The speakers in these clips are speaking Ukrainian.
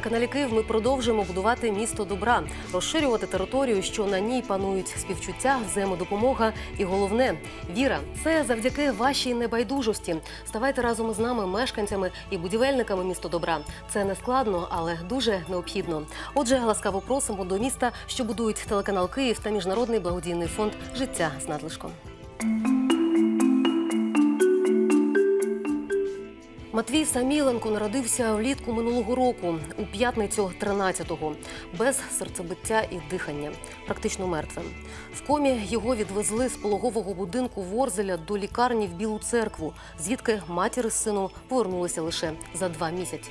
На каналі Київ ми продовжуємо будувати місто добра, розширювати територію, що на ній панують співчуття, взаємодопомога і головне віра. Це завдяки вашій небайдужості. Ставайте разом із нами, мешканцями і будівельниками місто добра. Це не складно, але дуже необхідно. Отже, ласкаво просимо до міста, що будують телеканал Київ та міжнародний благодійний фонд Життя з надлишком. Матвій Саміленко народився влітку минулого року, у п'ятницю 13-го, без серцебиття і дихання, практично мертвим. В комі його відвезли з пологового будинку Ворзеля до лікарні в Білу церкву, звідки матір з сину повернулися лише за два місяці.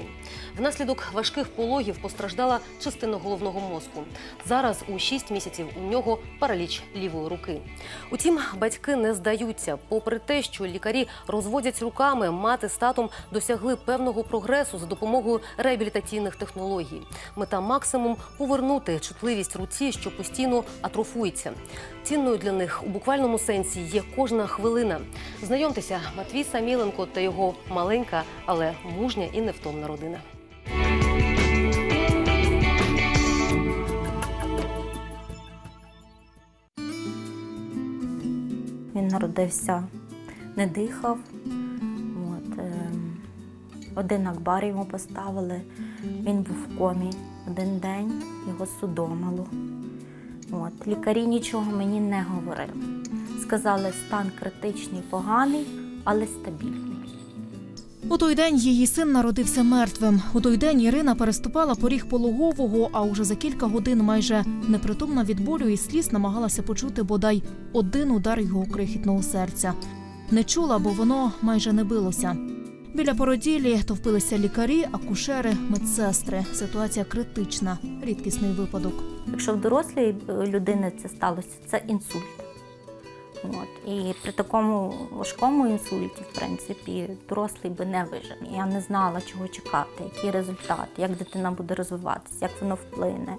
Внаслідок важких пологів постраждала частина головного мозку. Зараз у 6 місяців у нього параліч лівої руки. Утім, батьки не здаються. Попри те, що лікарі розводять руками, мати з татом досягли певного прогресу за допомогою реабілітаційних технологій. Мета максимум повернути чутливість руці, що постійно атрофується. Цінною для них у буквальному сенсі є кожна хвилина. Знайомтеся, Матвій Саміленко та його маленька, але мужня і невтомна родина. Він народився, не дихав. Один акбар йому поставили. Він був в комі один день, його судомило. От, лікарі нічого мені не говорили. Сказали, стан критичний, поганий, але стабільний. У той день її син народився мертвим. У той день Ірина переступала поріг пологового, а уже за кілька годин майже непритомна від болю і сліз намагалася почути бодай один удар його крихітного серця. Не чула, бо воно майже не билося. Біля породілі товпилися лікарі, акушери, медсестри. Ситуація критична, рідкісний випадок. Якщо в дорослої е, людини це сталося, це інсульт. От. І при такому важкому інсульті, в принципі, дорослий би не вижив. Я не знала, чого чекати, який результат, як дитина буде розвиватися, як воно вплине.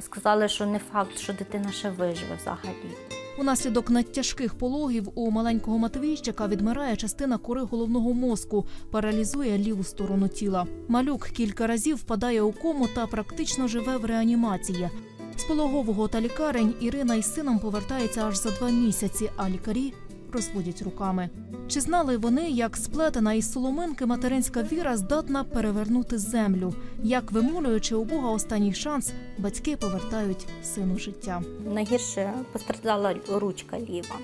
Сказали, що не факт, що дитина ще виживе взагалі. Унаслідок надтяжких пологів у маленького Матвійчика відмирає частина кори головного мозку, паралізує ліву сторону тіла. Малюк кілька разів впадає у кому та практично живе в реанімації. З пологового та лікарень Ірина із сином повертається аж за два місяці, а лікарі розводять руками. Чи знали вони, як сплетена із соломинки материнська віра здатна перевернути землю? Як вимолюючи у Бога останній шанс, батьки повертають сину життя? Найгірше постраждала ручка ліва.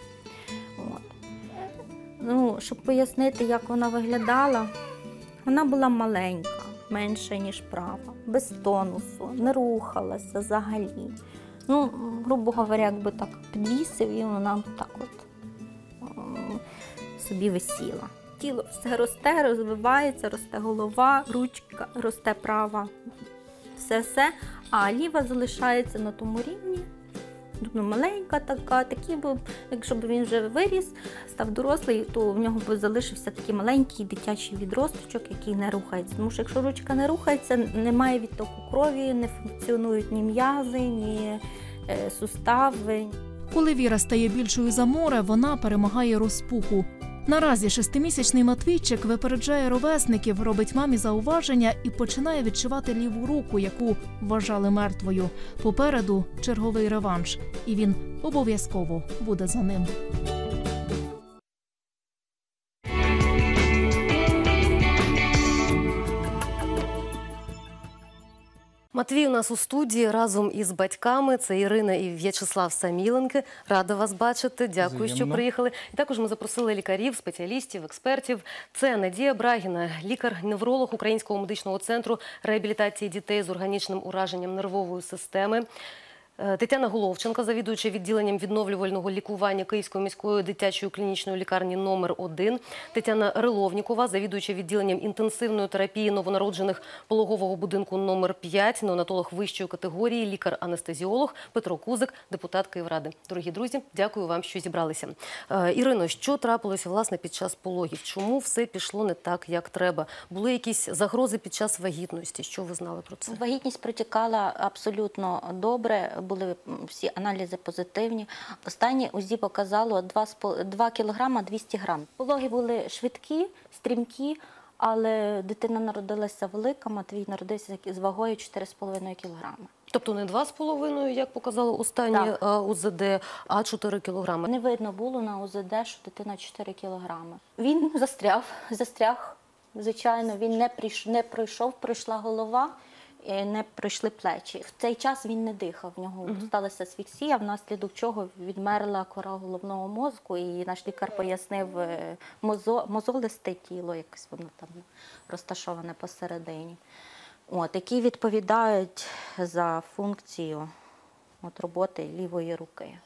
От. Ну, щоб пояснити, як вона виглядала, вона була маленька, менша, ніж права, без тонусу, не рухалася взагалі. Ну, грубо говоря, якби так підвісив, і вона так от собі висіла. Тіло все росте, розвивається, росте голова, ручка, росте права, все-все, а ліва залишається на тому рівні. Ну, маленька така, такі б, якщо б він вже виріс, став дорослий, то в нього б залишився такий маленький дитячий відросточок, який не рухається. Тому що якщо ручка не рухається, немає відтоку крові, не функціонують ні м'язи, ні е, сустави. Коли Віра стає більшою за море, вона перемагає розпуху. Наразі шестимісячний Матвійчик випереджає ровесників, робить мамі зауваження і починає відчувати ліву руку, яку вважали мертвою. Попереду черговий реванш, і він обов'язково буде за ним. Матвій у нас у студії разом із батьками. Це Ірина і В'ячеслав Саміленки. Рада вас бачити. Дякую, що приїхали. І також ми запросили лікарів, спеціалістів, експертів. Це Надія Брагіна, лікар-невролог Українського медичного центру реабілітації дітей з органічним ураженням нервової системи. Е, Тетяна Головченко, завідуюча відділенням відновлювального лікування Київської міської дитячої клінічної лікарні номер 1 Тетяна Риловнікова, завідуюча відділенням інтенсивної терапії новонароджених пологового будинку номер 5 неонатолог вищої категорії, лікар-анестезіолог Петро Кузик, депутат Київради. Дорогі друзі, дякую вам, що зібралися. Е, Ірино, що трапилося власне під час пологів? Чому все пішло не так, як треба? Були якісь загрози під час вагітності? Що ви знали про це? Вагітність протікала абсолютно добре, були всі аналізи позитивні. Останнє УЗІ показало 2, 2 кг 200 грам. Пологи були швидкі, стрімкі, Але дитина народилася велика, Матвій народився з вагою 4,5 кілограми. Тобто не 2,5, як показало останнє Так. е, УЗД, а 4 кілограми. Не видно було на УЗД, що дитина 4 кілограми. Він застряг, застряг. Звичайно, він не прийшов, не пройшов, пройшла голова, не пройшли плечі. В цей час він не дихав. В нього сталася асфіксія, внаслідок чого відмерла кора головного мозку. І наш лікар пояснив е, мозо, мозолисте тіло, якось воно там розташоване посередині. От, які відповідають за функцію от, роботи лівої руки.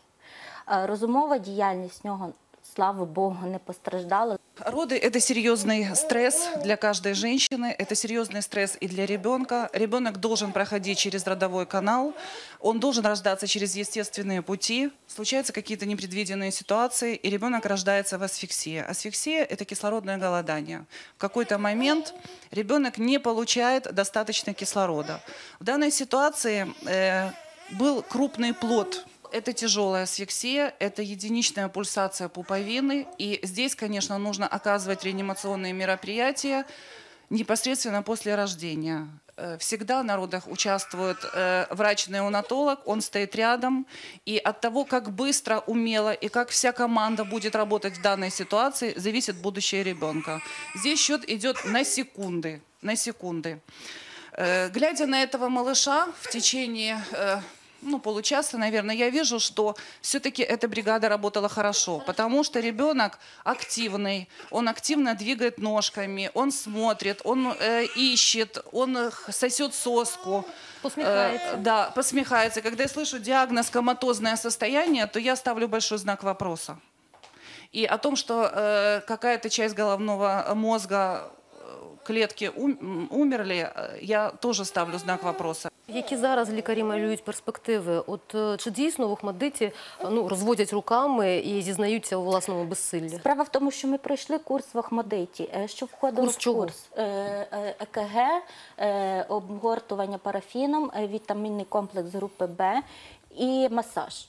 Е, Розумова діяльність в нього, слава Богу, не постраждала. Роды – это серьезный стресс для каждой женщины, это серьезный стресс и для ребенка. Ребенок должен проходить через родовой канал, он должен рождаться через естественные пути. Случаются какие-то непредвиденные ситуации, и ребенок рождается в асфиксии. Асфиксия – это кислородное голодание. В какой-то момент ребенок не получает достаточно кислорода. В данной ситуации э, был крупный плод это тяжелая асфиксия, это единичная пульсация пуповины. И здесь, конечно, нужно оказывать реанимационные мероприятия непосредственно после рождения. Э, Всегда на родах участвует э, врач-неонатолог, он стоит рядом. И от того, как быстро, умело и как вся команда будет работать в данной ситуации, зависит будущее ребенка. Здесь счет идет на секунды. На секунды. Э, Глядя на этого малыша в течение ну, получаса, наверное, я вижу, что все-таки эта бригада работала хорошо, потому что ребенок активный, он активно двигает ножками, он смотрит, он э, ищет, он э, сосет соску. Посміхається. Э, да, посмехается. Когда я слышу диагноз коматозное состояние, то я ставлю большой знак вопроса. И о том, что э, какая-то часть головного мозга, э, клетки умерли, э, я тоже ставлю знак вопроса. Які зараз лікарі малюють перспективи? От е, чи дійсно в Охмадиті е, ну, розводять руками і зізнаються у власному безсиллі? Справа в тому, що ми пройшли курс в Охмадиті, е, що входило Курс в чого? курс ЕКГ, обгортування парафіном, вітамінний комплекс групи Б і масаж.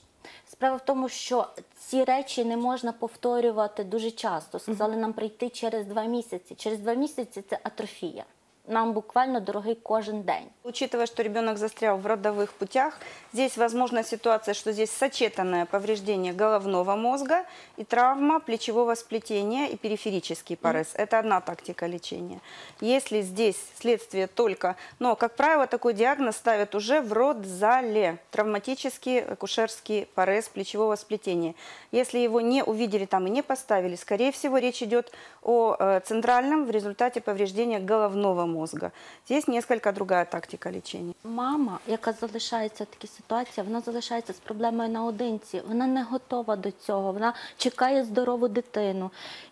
Справа в тому, що ці речі не можна повторювати дуже часто. Сказали нам прийти через два місяці. Через два місяці це атрофія. Нам буквально дорогий кожен день. Учитывая, что ребенок застрял в родовых путях, здесь возможна ситуация, что здесь сочетанное повреждение головного мозга и травма плечевого сплетения и периферический парез. Это одна тактика лечения. Если здесь следствие только... Но, как правило, такой диагноз ставят уже в родзале. Травматический акушерский парез плечевого сплетения. Если его не увидели там и не поставили, скорее всего, речь идет о э, центральном в результате повреждения головного мозга. Здесь несколько другая тактика лечения. Мама, яка залишається в такій ситуації, вона залишається з проблемою наодинці. Вона не готова до цього. Вона чекає здорову дитину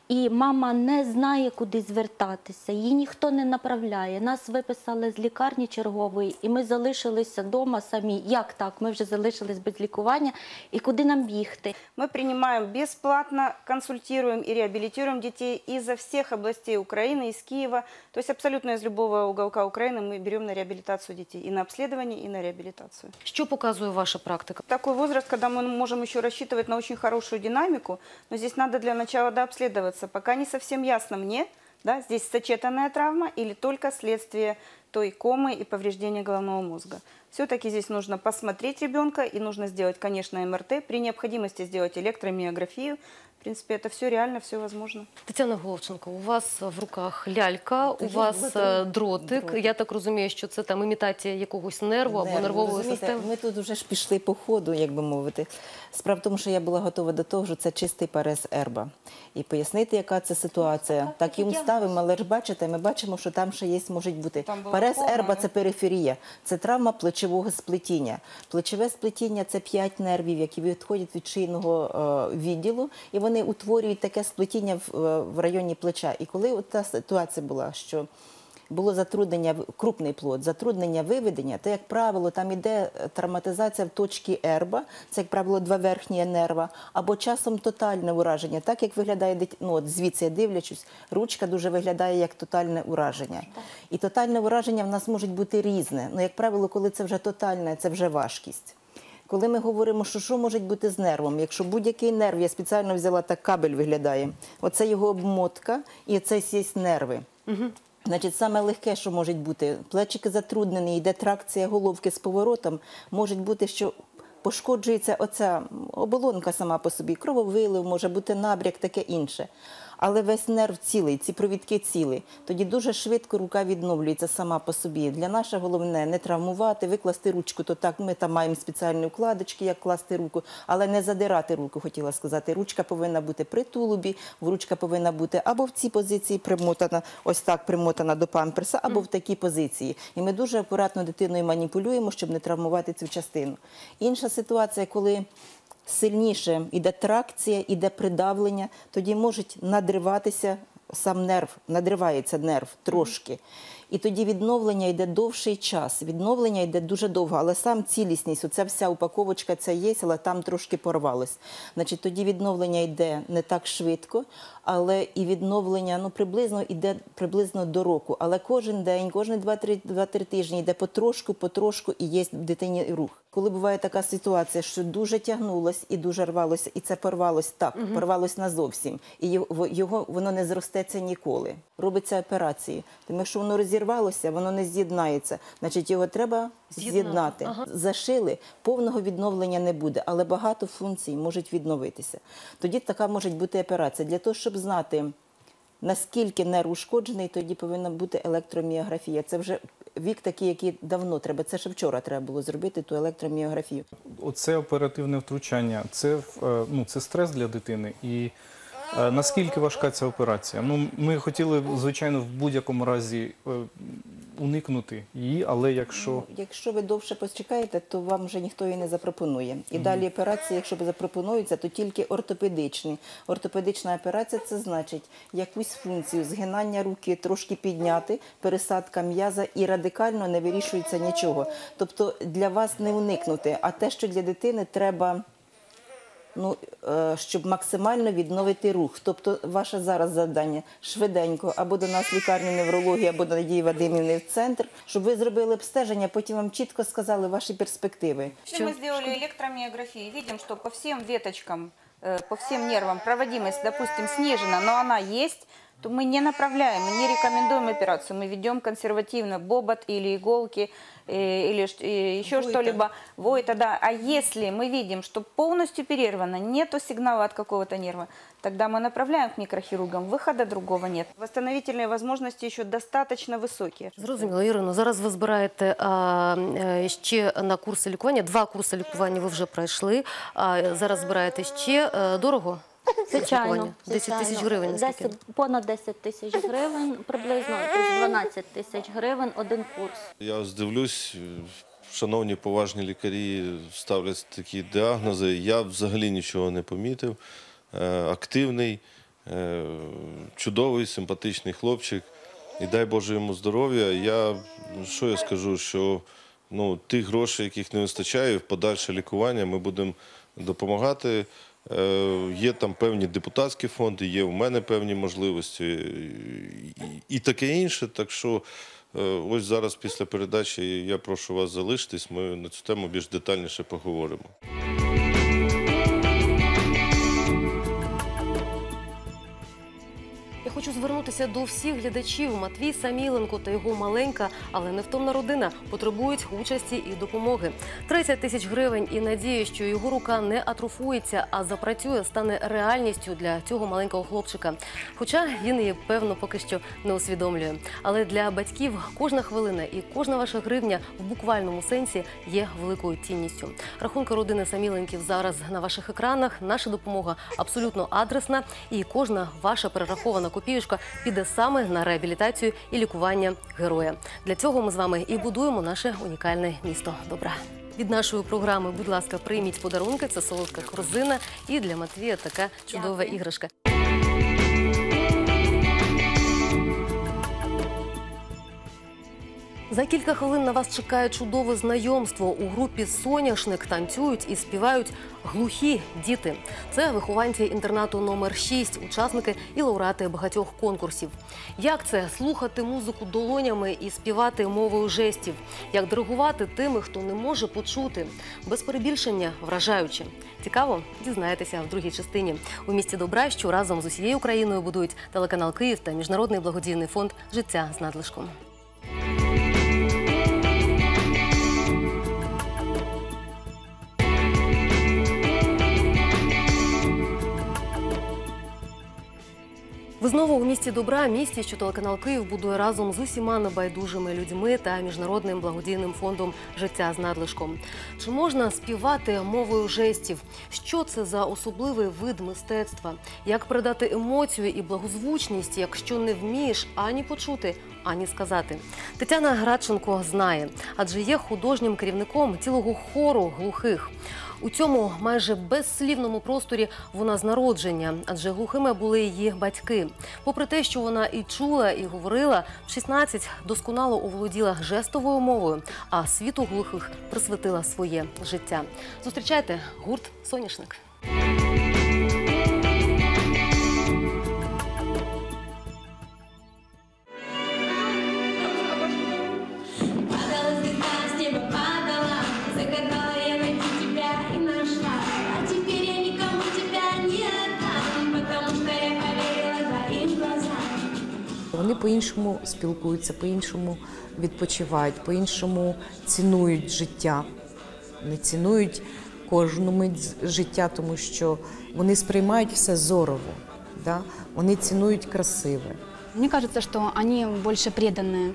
І мама не знає, куди звертатися. Її ніхто не направляє. Нас виписали з лікарні чергової, і ми залишилися вдома самі. Як так? Ми вже залишились без лікування. І куди нам бігти? Мы принимаем бесплатно, консультируем и реабилитируем детей изо всех областей Украины, из Киева. То есть абсолютно из любого уголка Украины мы берем на реабилитацию детей. И на обследование, и на реабилитацию. Що показує ваша практика? Такой возраст, когда мы можем еще рассчитывать на очень хорошую динамику, но здесь надо для начала дообследоваться. Пока не совсем ясно мне, да, здесь сочетанная травма или только следствие той комы и повреждения головного мозга. Все-таки здесь нужно посмотреть ребенка и нужно сделать, конечно, МРТ, при необходимости сделать электромиографию. В принципе, это все реально, все возможно. Тетяна Головченко, у вас в руках лялька, у Дуже вас багато е, дротик. дротик. Я так розумію, що це там імітація якогось нерву або Нерви, нервової розумієте, системи. Ми тут вже ж пішли по ходу, як би мовити. Справа в тому, що я була готова до того, що це чистий перес ерба. І пояснити, яка це ситуація. Так їм ставимо, але ж бачите, ми бачимо, що там ще є, можуть бути. Там була Кома, ерба це периферія, це травма плечового сплетіння. Плечове сплетіння це п'ять нервів, які відходять від шийного е, відділу, і вони утворюють таке сплетіння в, е, районі плеча. І коли та ситуація була, що було затруднення, крупний плод, затруднення виведення, то, як правило, там іде е, травматизація в точці ерба, це, як правило, два верхні нерва, або часом тотальне ураження. Так як виглядає дит- ну, от звідси я дивлячись, ручка дуже виглядає як тотальне ураження. І тотальне ураження в нас може бути різне. Ну, як правило, коли це вже тотальне, це вже важкість. Коли ми говоримо, що що може бути з нервом, якщо будь-який нерв, я спеціально взяла так кабель виглядає. Оце його обмотка і це є нерви. Значить, саме легке, що може бути, плечики затруднені, йде тракція головки з поворотом, може бути, що пошкоджується оця оболонка сама по собі, крововилив, може бути набряк, таке інше. Але весь нерв цілий, ці провідки цілі. Тоді дуже швидко рука відновлюється сама по собі. Для нас головне не травмувати, викласти ручку, то так ми там маємо спеціальні укладочки, як класти руку, але не задирати руку, хотіла сказати. Ручка повинна бути при тулубі, ручка повинна бути або в цій позиції примотана, ось так примотана до памперса, або в такій позиції. І ми дуже акуратно дитиною маніпулюємо, щоб не травмувати цю частину. Інша ситуація, коли сильніше йде тракція, йде придавлення, тоді можуть надриватися сам нерв, надривається нерв трошки. І тоді відновлення йде довший час. Відновлення йде дуже довго, але сам цілісність, оця вся упаковочка ця є, але там трошки порвалось. Значить, тоді відновлення йде не так швидко, але і відновлення ну, приблизно йде приблизно до року. Але кожен день, кожні 2-3 тижні йде потрошку, потрошку і є в дитині рух. Коли буває така ситуація, що дуже тягнулось і дуже рвалося, і це порвалось так, порвалось назовсім, і його, воно не зростеться ніколи. Робиться операції, тому що воно розірвалося, воно не з'єднається. Значить, його треба З'єднати. з'єднати. Ага. Зашили, повного відновлення не буде, але багато функцій можуть відновитися. Тоді така може бути операція. Для того, щоб знати, наскільки нерв ушкоджений, тоді повинна бути електроміографія. Це вже вік такий, який давно треба. Це ще вчора треба було зробити ту електроміографію. Оце оперативне втручання, це, е, ну, це стрес для дитини. І наскільки важка ця операція? Ну, ми хотіли, звичайно, в будь-якому разі е, уникнути її, але якщо Якщо ви довше почекаєте, то вам вже ніхто її не запропонує. І далі операції, якщо запропонуються, то тільки ортопедичні. Ортопедична операція це значить якусь функцію згинання руки трошки підняти, пересадка м'яза і радикально не вирішується нічого. Тобто для вас не уникнути, а те, що для дитини треба Ну, е, щоб максимально відновити рух. Тобто, ваше зараз завдання швиденько або до нас в лікарню неврології, або до Надії Вадимівни в центр, щоб ви зробили обстеження, потім вам чітко сказали ваші перспективи. Если мы сделали электромиографию, видим, что по всем веточкам, э, по всем нервам проводимость, допустим, снижена, но она есть, то мы не направляем, мы не рекомендуем операцию, мы ведем консервативно бобот или иголки, э, или ш- э, еще Войта. что-либо, войта, да. А если мы видим, что полностью перервано, нету сигнала от какого-то нерва, тогда мы направляем к микрохирургам, выхода другого нет. Восстановительные возможности еще достаточно высокие. Зрозуміло, Ірино. Зараз ви збираєте а, е, ще на курси лікування. Два курси лікування ви вже пройшли. А зараз збираєте ще Е, дорого. Звичайно, 10 тисяч гривень. наскільки? 10, понад 10 тисяч гривень, приблизно десь 12 тисяч гривень один курс. Я ось дивлюсь, е, шановні поважні лікарі ставлять такі діагнози. Я взагалі нічого не помітив. Е, Активний, е, чудовий, симпатичний хлопчик. І дай Боже йому здоров'я. Я що я скажу, що ну, тих грошей, яких не вистачає, в подальше лікування ми будемо допомагати. Е, Є там певні депутатські фонди, є у мене певні можливості і, і таке інше. Так що е, ось зараз після передачі я прошу вас залишитись. Ми на цю тему більш детальніше поговоримо. Я хочу звернутися до всіх глядачів. Матвій Саміленко та його маленька, але невтомна родина потребують участі і допомоги. 30 тисяч гривень і надія, що його рука не атрофується, а запрацює, стане реальністю для цього маленького хлопчика. Хоча він її певно поки що не усвідомлює. Але для батьків кожна хвилина і кожна ваша гривня в буквальному сенсі є великою цінністю. Рахунки родини Саміленків зараз на ваших екранах. Наша допомога абсолютно адресна, і кожна ваша перерахована копіюшка піде саме на реабілітацію і лікування героя. Для цього ми з вами і будуємо наше унікальне місто добра. Від нашої програми, будь ласка, прийміть подарунки. Це солодка корзина. І для Матвія така чудова Дякую. іграшка. За кілька хвилин на вас чекає чудове знайомство. У групі Соняшник танцюють і співають глухі діти. Це вихованці інтернату номер 6 учасники і лауреати багатьох конкурсів. Як це слухати музику долонями і співати мовою жестів? Як диригувати тими, хто не може почути? Без перебільшення вражаюче. Цікаво, дізнаєтеся в другій частині. У місті добра, що разом з усією Україною будують телеканал Київ та міжнародний благодійний фонд Життя з надлишком. Ви знову у місті добра, місті, що телеканал Київ будує разом з усіма небайдужими людьми та міжнародним благодійним фондом життя з надлишком. Чи можна співати мовою жестів? Що це за особливий вид мистецтва? Як передати емоцію і благозвучність, якщо не вмієш ані почути, ані сказати? Тетяна Градченко знає, адже є художнім керівником цілого хору глухих. У цьому майже безслівному просторі вона з народження, адже глухими були її батьки. Попри те, що вона і чула, і говорила, в 16 досконало оволоділа жестовою мовою, а світу глухих присвятила своє життя. Зустрічайте гурт Соняшник. Вони по-іншому спілкуються, по-іншому відпочивають, по-іншому цінують життя. Не цінують кожну мить з- життя, тому що вони сприймають все зорово. Да? Вони цінують красиве. Мне кажется, что они больше преданные.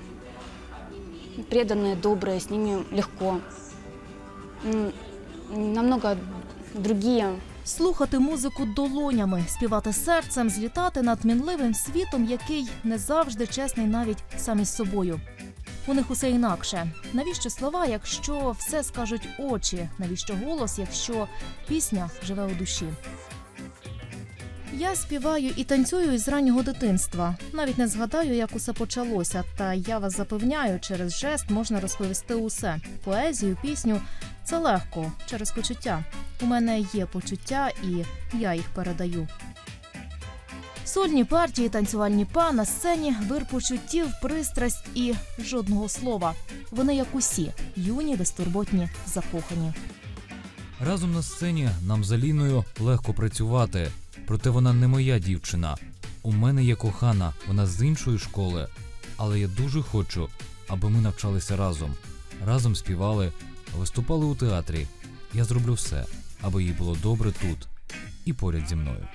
Преданные, добрые, с ними легко. М, Намного другие. Слухати музику долонями, співати серцем, злітати над мінливим світом, який не завжди чесний навіть сам із собою. У них усе інакше. Навіщо слова, якщо все скажуть очі? Навіщо голос, якщо пісня живе у душі? Я співаю і танцюю із раннього дитинства. Навіть не згадаю, як усе почалося. Та я вас запевняю, через жест можна розповісти усе: поезію, пісню це легко через почуття. У мене є почуття, і я їх передаю. Сольні партії, танцювальні па на сцені, вир почуттів, пристрасть і жодного слова. Вони як усі юні, безтурботні, закохані. Разом на сцені нам з Аліною легко працювати, проте вона не моя дівчина. У мене є кохана, вона з іншої школи, але я дуже хочу, аби ми навчалися разом, разом співали, виступали у театрі. Я зроблю все, аби їй було добре тут і поряд зі мною.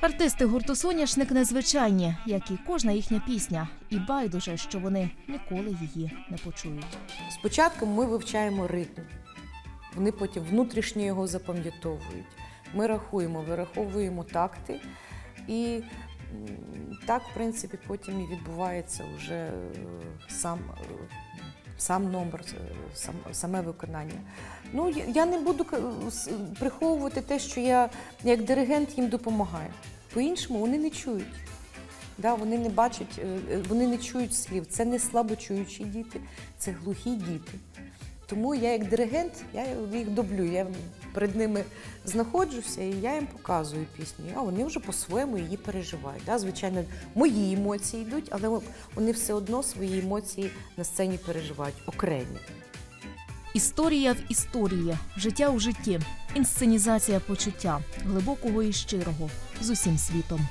Артисти гурту Соняшник незвичайні, як і кожна їхня пісня, і байдуже, що вони ніколи її не почують. Спочатку ми вивчаємо ритм, вони потім внутрішньо його запам'ятовують. Ми рахуємо, вираховуємо такти, і так, в принципі, потім і відбувається вже е, сам, е, сам номер, е, сам, саме виконання. Ну, я- не буду приховувати те, що я як диригент їм допомагаю. По-іншому вони не чують. Да, вони не бачать, е, е, вони не чують слів. Це не слабочуючі діти, це глухі діти. Тому я як диригент, я їх доблю. Я перед ними знаходжуся і я їм показую пісню. А вони вже по-своєму її переживають. Да? Звичайно, мої емоції йдуть, але вони все одно свої емоції на сцені переживають окремі. Історія в історії, життя у житті, інсценізація почуття глибокого і щирого з усім світом.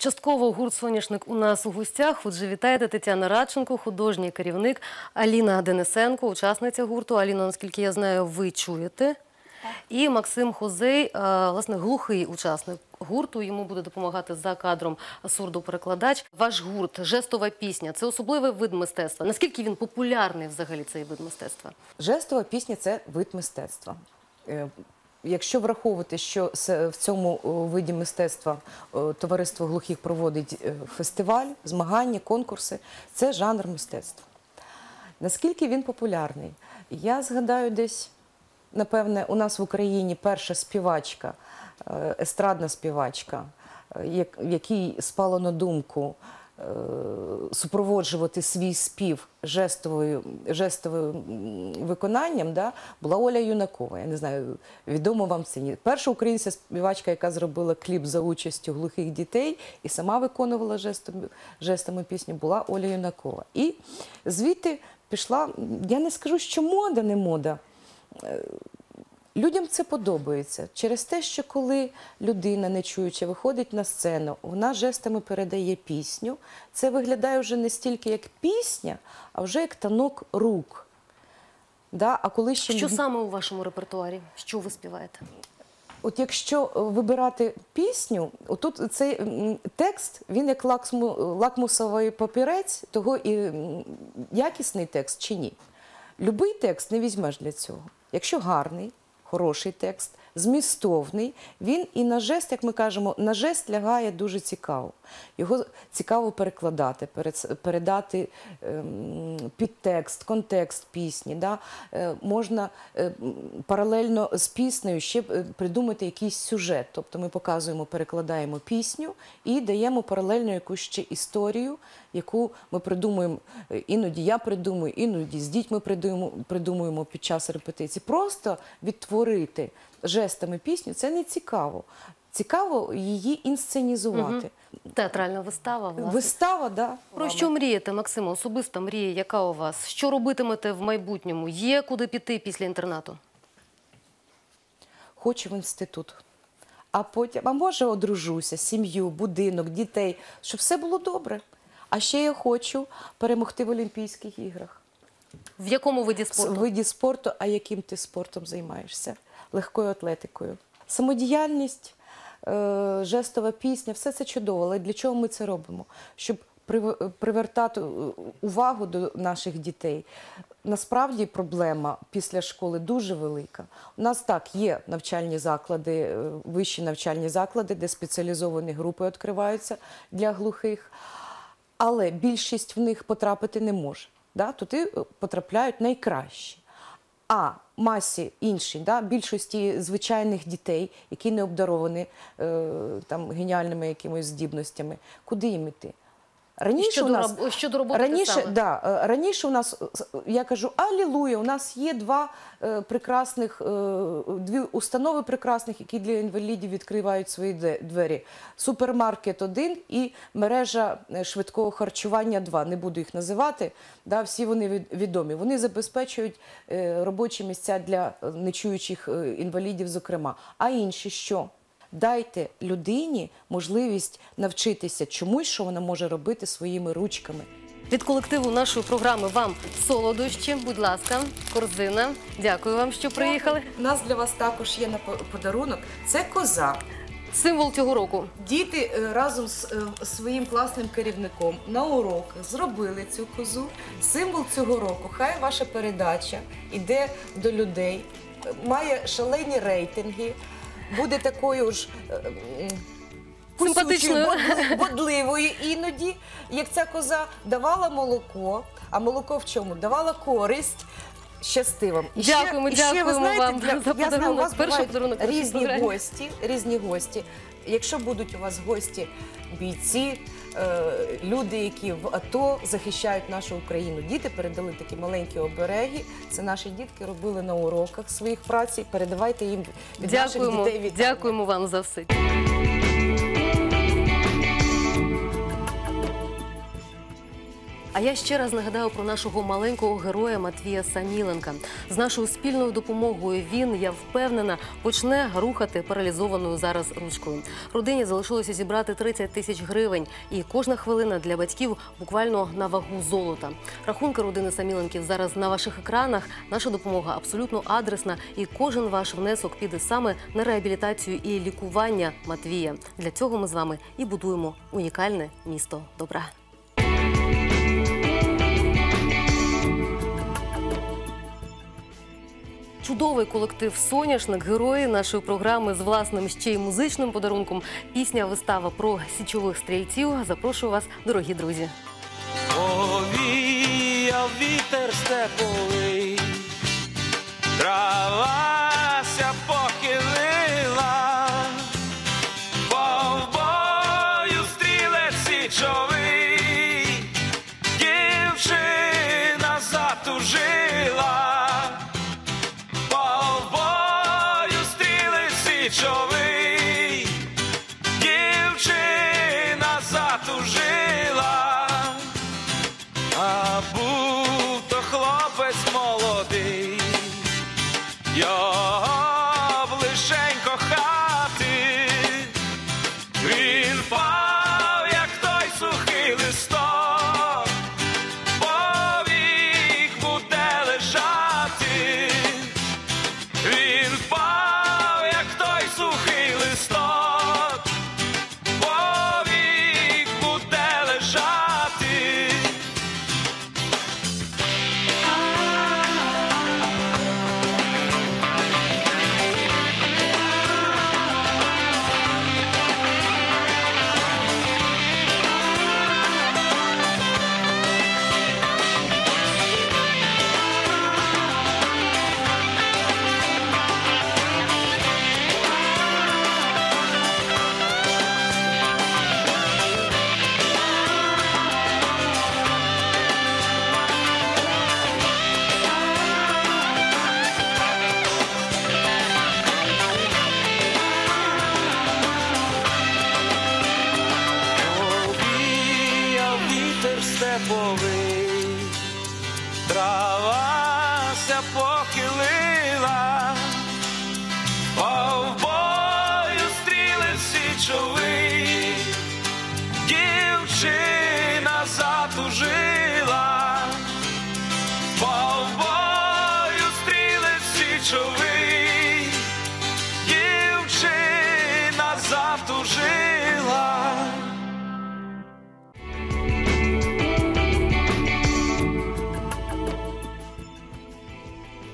Частково гурт Соняшник у нас у гостях. Отже, вітаєте Тетяна Радченко, художній керівник, Аліна Денисенко, учасниця гурту. Аліна, наскільки я знаю, ви чуєте. І Максим Хозей, е, власне, глухий учасник гурту. Йому буде допомагати за кадром сурдоперекладач. Ваш гурт, жестова пісня це особливий вид мистецтва. Наскільки він популярний взагалі цей вид мистецтва? Жестова пісня це вид мистецтва. Якщо враховувати, що в цьому виді мистецтва товариство глухих проводить е, фестиваль, змагання, конкурси, це жанр мистецтва. Наскільки він популярний? Я згадаю десь, напевне, у нас в Україні перша співачка е, естрадна співачка, е, якій спало на думку супроводжувати свій спів жестовою, жестовим виконанням, да, була Оля Юнакова. Я не знаю, відомо вам це ні. Перша українська співачка, яка зробила кліп за участю глухих дітей і сама виконувала жестами, жестами пісню, була Оля Юнакова. І звідти пішла, я не скажу, що мода, не мода. Людям це подобається через те, що коли людина не чуюча виходить на сцену, вона жестами передає пісню. Це виглядає вже не стільки як пісня, а вже як танок рук. Да? А коли ще Що саме у вашому репертуарі? Що ви співаєте? От якщо е, вибирати пісню, отут цей текст, він як лакмусовий папірець, того і якісний текст чи ні. Любий текст не візьмеш для цього. Якщо гарний, хороший текст, змістовний, він і на жест, як ми кажемо, на жест лягає дуже цікаво. Його цікаво перекладати, передати ем, підтекст, контекст пісні. Да? Е, можна е, паралельно з піснею ще е, придумати якийсь сюжет. Тобто ми показуємо, перекладаємо пісню і даємо паралельно якусь ще історію, яку ми придумуємо. е, Іноді я придумую, іноді з дітьми придумуємо, придумуємо під час репетиції. Просто відтворити жестами пісню це не цікаво. Цікаво її інсценізувати. Театральна вистава, власне. Вистава, да. Про що мрієте, Максима? Особиста мрія, яка у вас? Що робитимете в майбутньому? Є куди піти після інтернату? Хочу в інститут. А потім, а може, одружуся, сім'ю, будинок, дітей, щоб все було добре. А ще я хочу перемогти в Олімпійських іграх. В якому виді В спорту? виді спорту, а яким ти спортом займаєшся? Легкою атлетикою. Самодіяльність, е, жестова пісня, все це чудово. Але для чого ми це робимо? Щоб прив- привертати е, увагу до наших дітей. Насправді проблема після школи дуже велика. У нас так є навчальні заклади, е, вищі навчальні заклади, де спеціалізовані групи відкриваються для глухих але більшість в них потрапити не може. Да? Туди е, потрапляють найкращі. А масі іншій, да? більшості звичайних дітей, які не обдаровані е, там, геніальними якимись здібностями, куди їм іти? Раніше щодо у нас щодо роботи раніше, саме. да, е, раніше у нас, е, я кажу, алілуя, у нас є два е, прекрасних, е, дві установи прекрасних, які для інвалідів відкривають свої двері. Супермаркет один і мережа е, швидкого харчування два. Не буду їх називати. Да, всі вони від- відомі. Вони забезпечують е, робочі місця для нечуючих інвалідів, зокрема. А інші що? Дайте людині можливість навчитися чомусь, що вона може робити своїми ручками. Від колективу нашої програми вам солодощі. Будь ласка, корзина. Дякую вам, що приїхали. У нас для вас також є на подарунок. Це коза. Символ цього року. Діти е, разом з е, своїм класним керівником на уроках зробили цю козу. Символ цього року. Хай ваша передача йде до людей, має шалені рейтинги, буде такою ж. е, Симпатичною. кусючою, бод- бодливою іноді, як ця коза давала молоко. А молоко в чому? Давала користь. Щасти вам. І Дякуємо, і ви дякуємо знаєте, вам для- за я знаю, у подарунок. вас Перший бувають подарунок різні гості, різні гості. Якщо будуть у вас гості, бійці, е, люди, які в АТО захищають нашу Україну. Діти передали такі маленькі обереги. Це наші дітки робили на уроках своїх праці. Передавайте їм від наших Дякуємо, дітей вітання. дякуємо вам за все. А я ще раз нагадаю про нашого маленького героя Матвія Саміленка. З нашою спільною допомогою він, я впевнена, почне рухати паралізованою зараз ручкою. Родині залишилося зібрати 30 тисяч гривень, і кожна хвилина для батьків буквально на вагу золота. Рахунки родини Саміленків зараз на ваших екранах. Наша допомога абсолютно адресна, і кожен ваш внесок піде саме на реабілітацію і лікування Матвія. Для цього ми з вами і будуємо унікальне місто добра. Чудовий колектив Соняшник, герої нашої програми з власним ще й музичним подарунком. Пісня вистава про січових стрільців. Запрошую вас, дорогі друзі. Повіяв вітер степовий, травася Your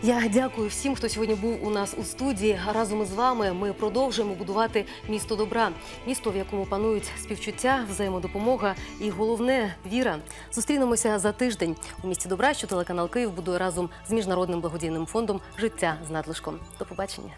Я дякую всім, хто сьогодні був у нас у студії. Разом із вами ми продовжуємо будувати місто добра, місто, в якому панують співчуття, взаємодопомога і головне віра. Зустрінемося за тиждень у місті добра, що телеканал Київ будує разом з міжнародним благодійним фондом Життя з надлишком. До побачення.